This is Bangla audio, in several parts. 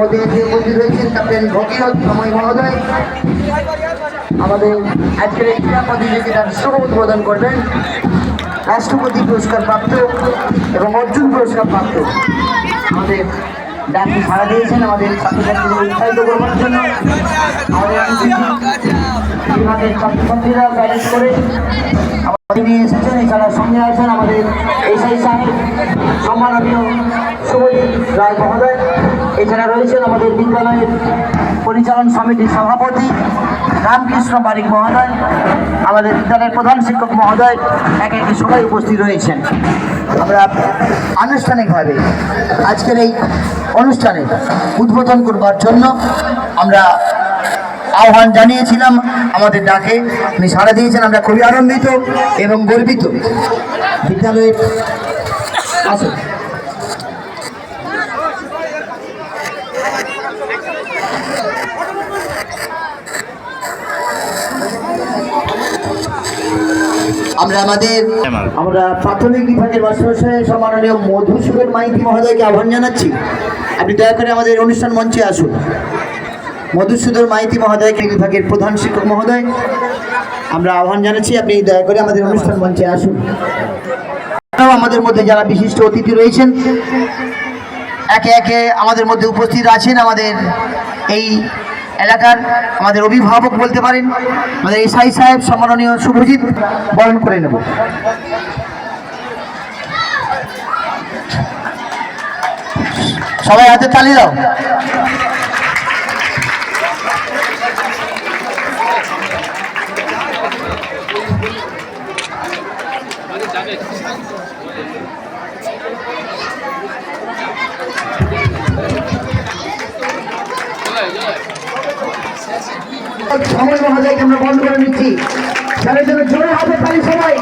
মধ্যে এসে উপস্থিত রয়েছেন ক্যাপ্টেন ভগীরথ সময় মহোদয়, আমাদের আজকের এই ক্রীড়া প্রতিযোগিতার শুভ উদ্বোধন করবেন। রাষ্ট্রপতি পুরস্কার প্রাপ্ত এবং অর্জুন পুরস্কার প্রাপ্ত। আমাদের ডাক্তার সাড়া দিয়েছেন, আমাদের ছাত্রছাত্রীদের উৎসাহিত করবার জন্য। আমাদের ছাত্রছাত্রীরা নিয়ে এসেছেন, এছাড়া সঙ্গে আছেন আমাদের এসআই সাহেব, সম্মাননীয় শুভজিৎ রায় মহোদয়। এছাড়া রয়েছেন আমাদের বিদ্যালয়ের পরিচালন সমিতির সভাপতি রামকৃষ্ণ বারিক মহোদয়, আমাদের বিদ্যালয়ের প্রধান শিক্ষক মহোদয় এক একে সবাই উপস্থিত রয়েছেন। আমরা আনুষ্ঠানিকভাবে আজকের এই অনুষ্ঠানে উদ্বোধন করবার জন্য আমরা আহ্বান জানিয়েছিলাম, আমাদের ডাকে। উনি সাড়া দিয়েছেন, আমরা খুবই আনন্দিত এবং গর্বিত। বিদ্যালয়ের আসুন। আমরা আমাদের আমরা প্রাথমিক বিভাগের মাস্টারমশাই সম্মাননীয় মধুসূদন মাইতি মহোদয়কে আহ্বান জানাচ্ছি। আপনি দয়া করে আমাদের অনুষ্ঠান মঞ্চে আসুন। মধুসূদন মাইতি মহোদয়কে বিভাগের প্রধান শিক্ষক মহোদয়। আমরা আহ্বান জানাচ্ছি, আপনি দয়া করে আমাদের অনুষ্ঠান মঞ্চে আসুন। আমাদের মধ্যে যারা বিশিষ্ট অতিথি রয়েছেন, একে একে আমাদের মধ্যে উপস্থিত আছেন আমাদের এই এলাকার আমাদের অভিভাবক বলতে পারেন, আমাদের এসআই সাহেব, সম্মাননীয় শুভজিৎ, বরণ করে নেব। সবাই হাতে তালি দাও। সময় মহোদয়কে আমরা বন্ধ করে নিচ্ছি তাদের জন্য জোরে হবে পারি সবাই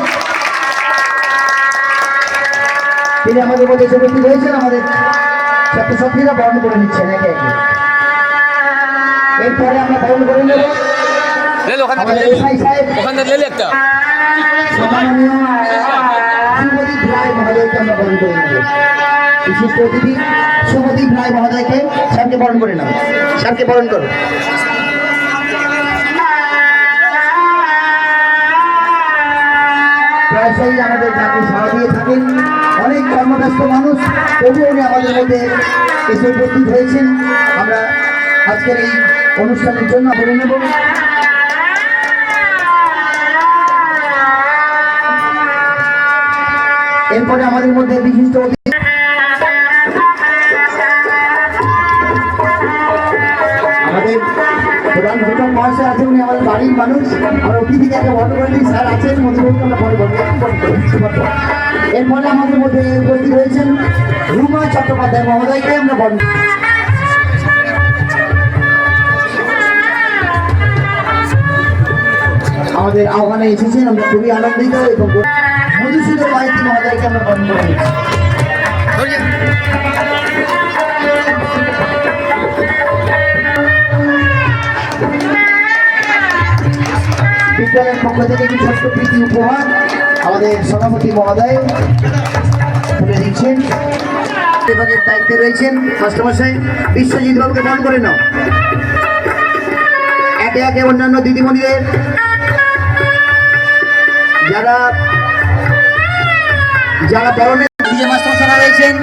তিনি আমাদের মধ্যে যে রয়েছেন আমাদের ছাত্রছাত্রীরা বরণ করে নিচ্ছেন একে একে। এরপরে আমরা বরণ করে নেব। বিশেষ অতিথি শুভদীপ রায় মহোদয়কে স্যারকে বরণ করে নাও। স্যারকে বরণ করো। তবুও উনি আমাদের মধ্যে এসে উপস্থিত হয়েছেন। আমরা আজকের এই অনুষ্ঠানের জন্য বলে নেব। এরপরে আমাদের মধ্যে বিশিষ্ট আমাদের প্রধান শিক্ষক মহাশয় আছেন, উনি আমাদের বাড়ির মানুষ। আমরা অতিথিকে একটা বন্ধ করে স্যার আছেন মধ্যবর্তী আমরা পরে বন্ধ এরপরে আমাদের মধ্যে উপস্থিত হয়েছেন রুমা চট্টোপাধ্যায় মহোদয়কে আমরা বন্ধ আমাদের আহ্বানে এসেছেন, আমরা খুবই আনন্দিত এবং মধুসূদন মাইতি মহোদয়কে আমরা বন্ধ করে বিদ্যালয়ের পক্ষ থেকে একটি ছোট্ট প্রীতি উপহার আমাদের সভাপতি মহোদয় তুলে দিচ্ছেন। বিভাগের দায়িত্বে রয়েছেন মাস্টারমশাই বিশ্বজিৎ বাবুকে বন্ধ করে নাও। একে একে অন্যান্য দিদিমণিদের যারা যারা বরণের যে মাস্টারমশাইরা রয়েছেন।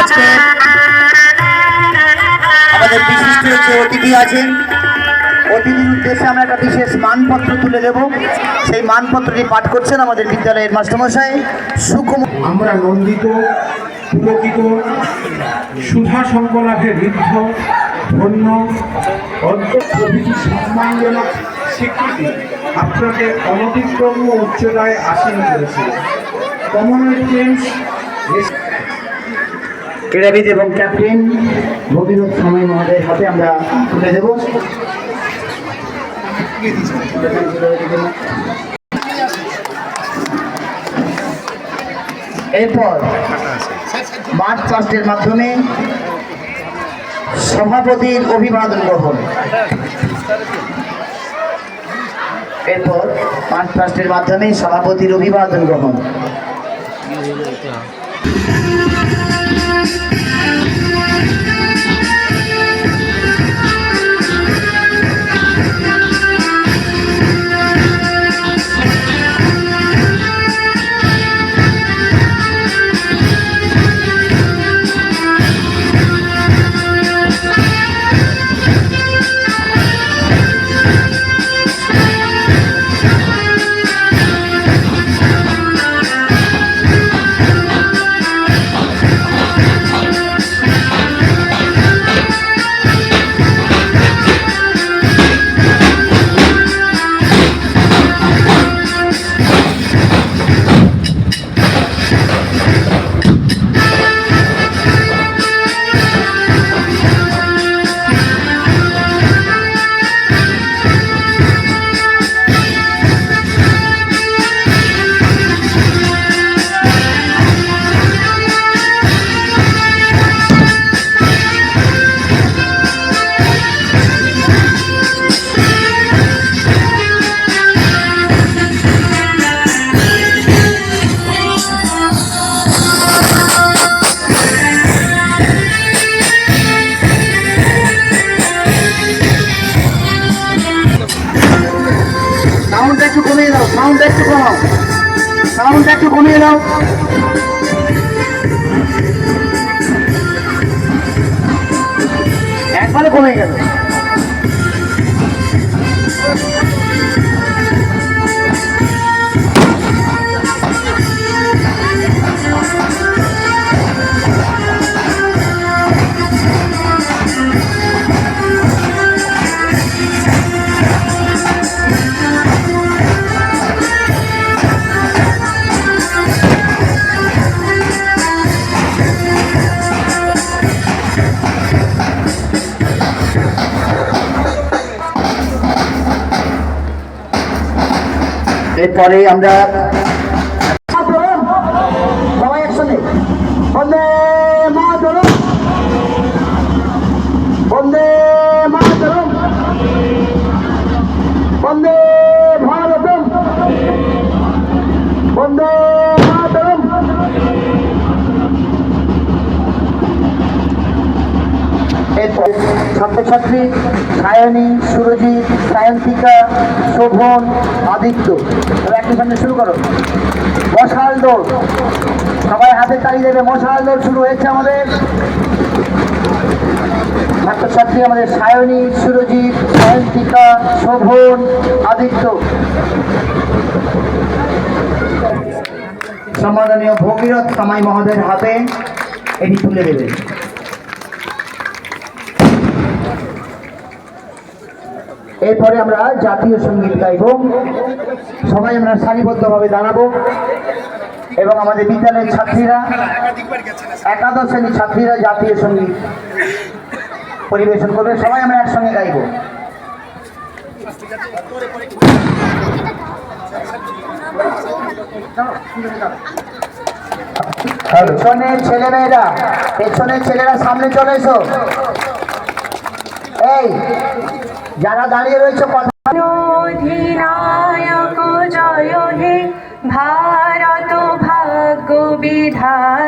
আজকে আমাদের বিশিষ্ট যে অতিথি আছেন অতিথির উদ্দেশ্যে আমরা একটা বিশেষ মানপত্র তুলে দেব। সেই মানপত্রটি পাঠ করছেন আমাদের বিদ্যালয়ের মাস্টারমশাই সুকুম আমরা নন্দিত, পুলকিত, সুধা সম্পলাভে ঋদ্ধ, ধন্য প্রভৃতি সম্মানজনক স্বীকৃতি আপনাকে অনতিক্রম উচ্চতায় আসীন করেছে। কমনওয়েলথ গেমস ক্রীড়াবিদ এবং ক্যাপ্টেন ভগীরথ সময় মহোদয়ের হাতে আমরা তুলে দেব। এরপর মার্চ পাস্টের মাধ্যমে সভাপতির অভিবাদন গ্রহণ। এরপর পাঁচ ট্রাস্টের মাধ্যমে সভাপতির অভিবাদন গ্রহণ। এরপরে আমরা সবাই একসঙ্গে এরপর ছাত্রছাত্রী, সায়নী, সুরজিৎ, সায়ন্তিকা, শোভন, আদিত্য। একটু সামনে শুরু করো। মশাল দৌড়। সবাই হাতে তালি দেবে, মশাল দৌড় শুরু হয়েছে আমাদের। ছাত্রছাত্রী আমাদের সায়নী, সুরজিৎ, সায়ন্তিকা, শোভন, আদিত্য। সম্মাননীয় ভগীরথ কামাই মহোদয়ের হাতে এটি তুলে দেবেন এরপরে আমরা জাতীয় সংগীত গাইব। সবাই আমরা সারিবদ্ধভাবে দাঁড়াবো। এবং আমাদের বিদ্যালয়ের ছাত্রীরা, একাদশ শ্রেণির ছাত্রীরা জাতীয় সংগীত পরিবেশন করবে। সবাই আমরা একসঙ্গে গাইব। পেছনের ছেলেমেয়েরা, পেছনের ছেলেরা সামনে চলে এসো। এই যারা দাঁড়িয়ে রয়েছে কথা জয় হে ভারত ভাগ্য বিধাতা।